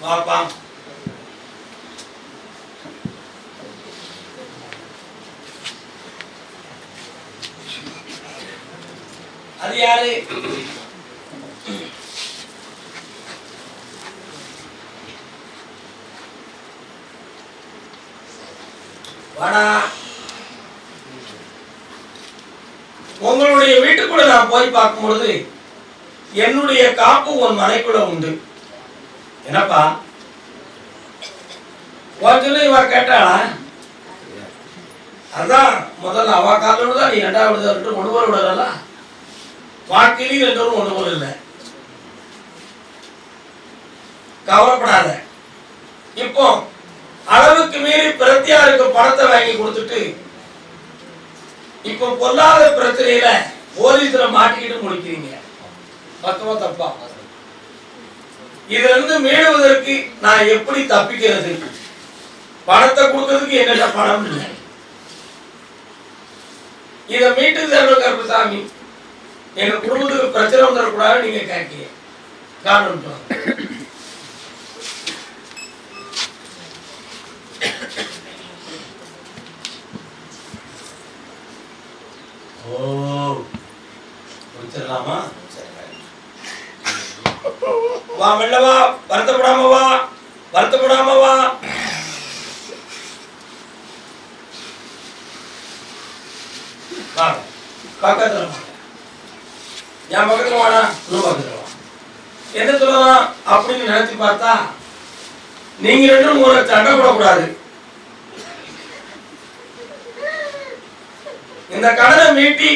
Guarda. Ariare. Vada. உங்களுடைய வீட்டுக்குள்ள நான் போய் பார்க்கும் பொழுது என்னுடைய காப்பு உன் மனைக்குள்ள உண்டு. என்னப்பா? கொஞ்சம் இவ கேட்டாளா? அதான் முதல்ல அவ காலோடு தான் நீ ரெண்டாவது ரெண்டு கொண்டு போய் விடல வாக்கிலையும் ரெண்டு கொண்டு போல இல்லை. கவலைப்படாத. இப்போ அளவுக்கு மீறி பிரத்தியாருக்கு பணத்தை வாங்கி கொடுத்துட்டு இப்போ பொல்லாத பிரச்சனையில போலீஸ்ல மாட்டிக்கிட்டு முடிக்கிறீங்க பத்தமா தப்பா இதுல இருந்து மீளுவதற்கு நான் எப்படி தப்பிக்கிறது? பணத்தை கொடுக்கறதுக்கு என்னென்ன பணம் இல்லை. இதை மீட்டு தரணும் கருப்பசாமி எங்க குடும்பத்துக்கு பிரச்சனை வந்துடக்கூடாது நீங்க கேட்கீங்க காரணம் வரலாமா வா மெல்லவா வருத்தப்படாம வா. வருத்தப்படாம வா. பக்கத்துல என் பக்கத்துல வாடா. இன்னும் பக்கத்துல வா. என்ன சொல்லலாம் அப்படின்னு நினைச்சு பார்த்தா நீங்க ரெண்டும் ஒரு சண்டை போடக்கூடாது. இந்த கடனை மீட்டி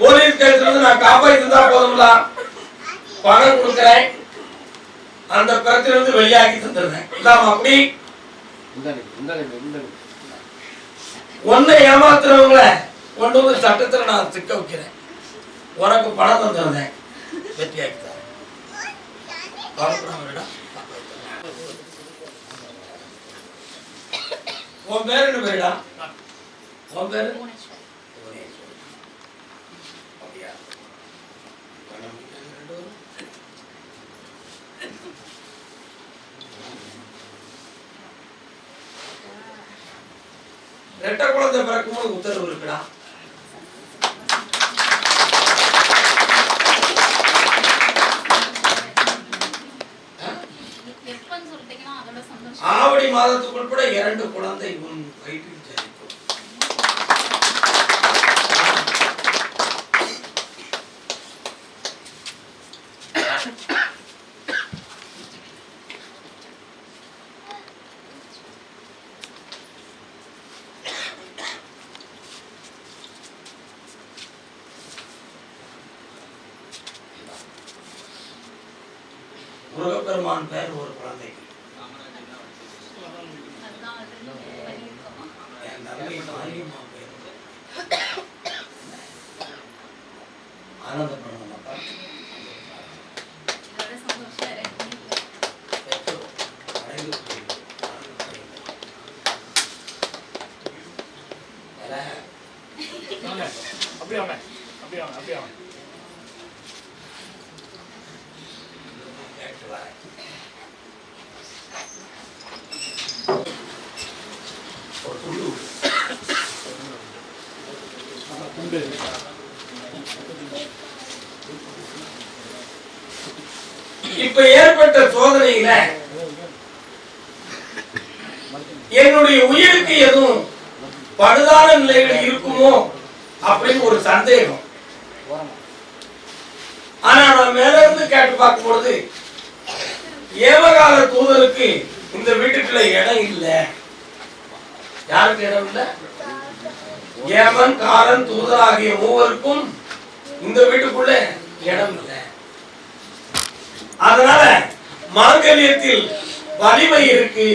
போலீஸ் கேஸ்ல இருந்து நான் காப்பாத்தி இருந்தா போதும்ல? பணம் கொடுக்குறேன். அந்த பிரச்சனை இருந்து வெளியாக்கி தந்துடுறேன் இல்லாம அப்படி. ஒன்னை ஏமாத்துறவங்கள கொண்டு வந்து சட்டத்துல நான் சிக்க வைக்கிறேன். உனக்கு பணம் தந்துடுறேன் வெற்றியாக்கி தரேன் உன் பேர் என்ன பேருடா? உன் பேரு அப்படியா? பணம் ரெண்டு வரும். ரெட்டை குழந்தை பிறக்கும்போது உத்தரவு இருக்குடா. ஆவடி மாதத்துக்குள் கூட இரண்டு குழந்தை உன் வயிற்றில் ஜனிக்கும். முருகப்பெருமான் பேர் ஒரு குழந்தைக்கு அதுதான் அது பண்ணியிருக்கோம் என் தங்கை மாரியம்மா பேர் வேற எதுவுமே இல்லை. பெற்றோர் அடைந்து போயிடும். அடைந்து போயிடும். வேலை அப்படியே வாங்க அப்படியே வாங்க அப்படியே வாங்க கேட்டு வரேன். ஒரு துண்டு விடு. உண்டு இப்ப ஏற்பட்ட சோதனையில என்னுடைய உயிருக்கு எதுவும் படுதான நிலைகள் இருக்குமோ அப்படின்னு ஒரு சந்தேகம். ஆனா நான் மேல இருந்து கேட்டு பார்க்கும் பொழுது ஏவகால தூதருக்கு இந்த வீட்டுக்குள்ள இடம் இல்லை. யாருக்கு இடம் இல்லை? ஏமன் காரன் தூதர் ஆகிய மூவருக்கும் இந்த வீட்டுக்குள்ள இடம் இல்லை. அதனால மாங்கல்யத்தில் வலிமை இருக்கு.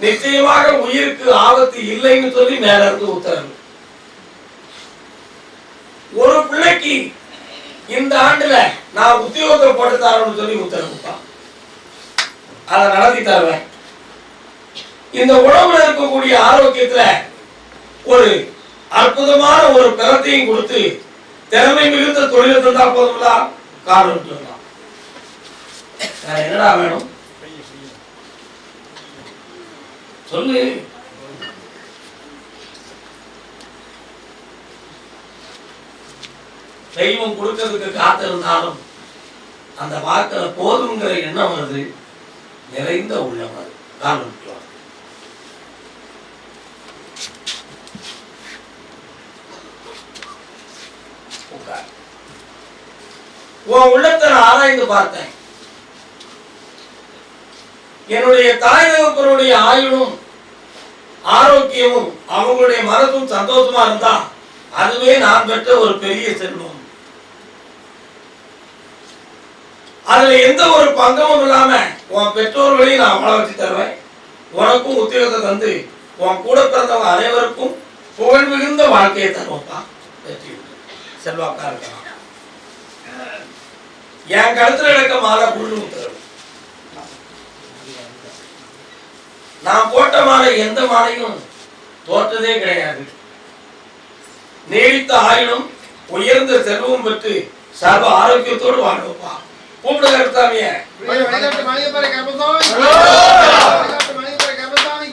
நிச்சயமாக உயிருக்கு ஆபத்து இல்லைன்னு சொல்லி மேல இருந்து உத்தரவு. ஒரு பிள்ளைக்கு இந்த ஆண்டுல நான் உத்தியோகம் போட்டு தரணும்னு சொல்லி உத்தரவுப்பான் அதை நடத்தி தருவேன். இந்த உடம்புல இருக்கக்கூடிய ஆரோக்கியத்துல ஒரு அற்புதமான ஒரு பிறத்தையும் கொடுத்து திறமை மிகுந்த தொழில் தந்தா போதும்ல? காரணம் சொல்லலாம் என்னடா வேணும்? சொல்லு. தெய்வம் கொடுக்கறதுக்கு காத்திருந்தாலும் அந்த வாக்கில் போதுங்கிற எண்ணம் வருது நிறைந்த உள்ளம் அது காரணம் உன் உள்ளத்தை நான் ஆராய்ந்து பார்த்தேன். என்னுடைய தாய் தகப்பனுடைய ஆயுளும் ஆரோக்கியமும் அவங்களுடைய மனதும் சந்தோஷமா இருந்தா அதுவே நான் பெற்ற ஒரு பெரிய செல்வம். அதுல எந்த ஒரு பங்கமும் இல்லாம உன் பெற்றோர்களையும் நான் வாழ வச்சு தருவேன். உனக்கும் உத்தியோகத்தை தந்து உன் கூட பிறந்தவங்க அனைவருக்கும் புகழ் மிகுந்த வாழ்க்கையை தருவோம்ப்பா. வெற்றி செல்வாக்கா இருக்கலாம் என் கழுத்துல இருக்க மாலை புல்லு உத்தரவு நான் போட்ட மாலை எந்த மாலையும் தோற்றதே கிடையாது. நீடித்த ஆயுளும் உயர்ந்த செல்வம் பெற்று சர்வ ஆரோக்கியத்தோடு வாழ்வோப்பா கூப்பிடுங்க வழிகாட்டு மணியப்பரை வழிகாட்டு மணியப்பரை கருப்பசாமி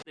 இந்த